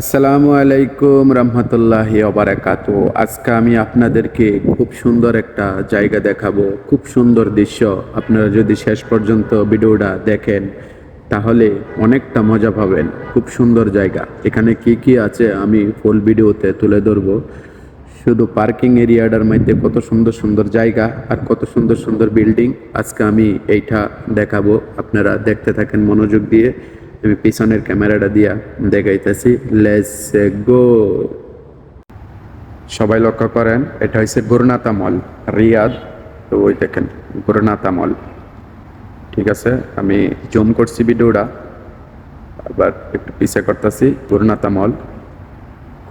আসসালামু আলাইকুম রহমতুল্লাহি ওবারাকাত আজকে আমি আপনাদেরকে খুব সুন্দর একটা জায়গা দেখাবো, খুব সুন্দর দৃশ্য। আপনারা যদি শেষ পর্যন্ত ভিডিওটা দেখেন, তাহলে অনেকটা মজা পাবেন। খুব সুন্দর জায়গা। এখানে কি কি আছে আমি ফুল ভিডিওতে তুলে ধরবো। শুধু পার্কিং এরিয়াটার মধ্যে কত সুন্দর সুন্দর জায়গা আর কত সুন্দর সুন্দর বিল্ডিং আজকে আমি এইটা দেখাবো। আপনারা দেখতে থাকেন মনোযোগ দিয়ে। আমি পিছনের ক্যামেরাটা দিয়া দেখাইতেছি। লেস গো সবাই লক্ষ্য করেন, এটা হচ্ছে গুরুনাথা মল, রিয়াদ। তো ওই দেখেন গুরুনাথা মল। ঠিক আছে, আমি জুম করছি ভিডিওটা, আবার একটু পিছে করতেছি গুরুনাথা মল।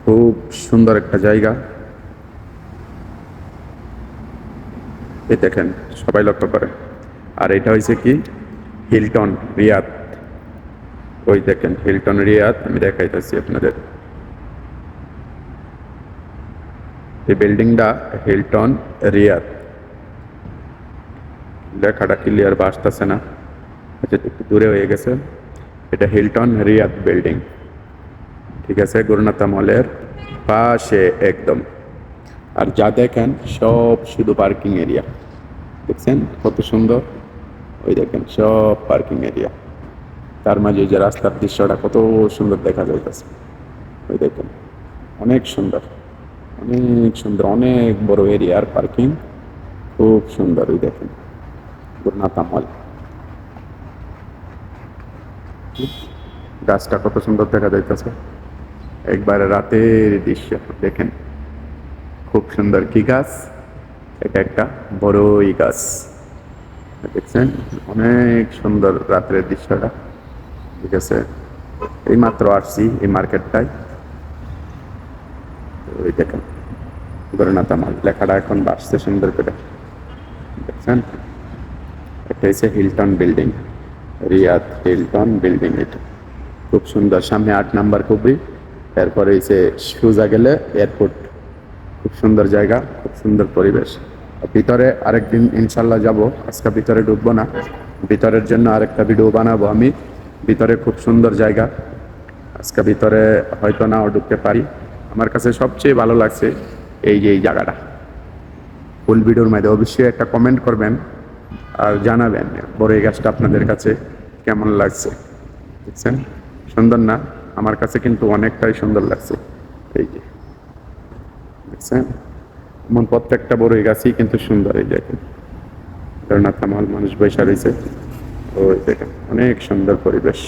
খুব সুন্দর একটা জায়গা। এই দেখেন, সবাই লক্ষ্য করে আর এটা হয়েছে কি? Hilton, Riyadh. ওই দেখেন হিলটন রিয়াদ আমি দেখাইতেছি আপনাদের। এই বিল্ডিংটা হিলটন রিয়াদ লেখাটা ক্লিয়ার বাসতেছে না। আচ্ছা একটু দূরে হয়ে গেছে। এটা হিলটন রিয়াদ বিল্ডিং ঠিক আছে গুরুনাথা মলের পাশে একদম। আর যা দেখেন, সব শুধু পার্কিং এরিয়া দেখছেন? কত সুন্দর। ওই দেখেন, সব পার্কিং এরিয়া তার মাঝে যে রাস্তার দৃশ্যটা কত সুন্দর দেখা যাইতেছে। ওই দেখেন, অনেক সুন্দর অনেক সুন্দর, অনেক বড় এরিয়ার পার্কিং খুব সুন্দর, ওই দেখেন গুরুনাথ আমল গাছটা কত সুন্দর দেখা যাইতেছে। একবারে রাতের দৃশ্য, দেখেন, খুব সুন্দর কি গাছ? এটা একটা বড়ই গাছ। দেখছেন? অনেক সুন্দর রাত্রের দৃশ্যটা। ঠিক আছে? এই মাত্র আসছি এই মার্কেটটায়। ওই দেখেন গরনাথ আমার লেখাটা এখন বাসছে সুন্দর করে। দেখছেন? এটা হচ্ছে Hilton building, Riyadh Hilton building এটা। খুব সুন্দর, সামনে আট নাম্বার কুবরি এরপরে হচ্ছে সুজা গেলে এয়ারপোর্ট। খুব সুন্দর জায়গা, খুব সুন্দর পরিবেশ। ভিতরে আরেকদিন ইনশাল্লাহ যাব। আজকে ভিতরে ঢুকবো না। ভিতরের জন্য আরেকটা ভিডিও বানাবো আমি। ভিতরে খুব সুন্দর জায়গা। আজকে ভিতরে হয়তো নাও ঢুকতে পারি। আমার কাছে সবচেয়ে ভালো লাগছে এই যে এই জায়গাটা। ফুল ভিডিওর মধ্যে অবশ্যই একটা কমেন্ট করবেন আর জানাবেন বড় এই গাছটা আপনাদের কাছে কেমন লাগছে। দেখছেন? সুন্দর না? আমার কাছে কিন্তু অনেকটাই সুন্দর লাগছে। এই যে। দেখছেন? এমন প্রত্যেকটা বড় গাছই কিন্তু সুন্দর এই দেখেন জগন্নাথ কামাল মানুষ বৈশা রয়েছে। অনেক সুন্দর পরিবেশ।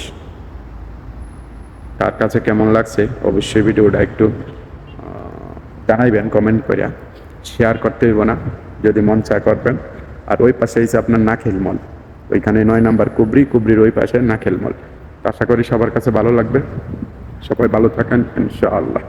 কার কাছে কেমন লাগছে অবশ্যই ভিডিওটা একটু জানাইবেন কমেন্ট করিয়া। শেয়ার করতে হইব না, যদি মন চা করবেন। আর ওই পাশে হয়েছে আপনার নাখেল মল, ওইখানে নয় নাম্বার কুবরি, কুবরির ওই পাশে নাখেল মল। আশা করি সবার কাছে ভালো লাগবে। সবাই ভালো থাকেন, ইনশাআল্লাহ।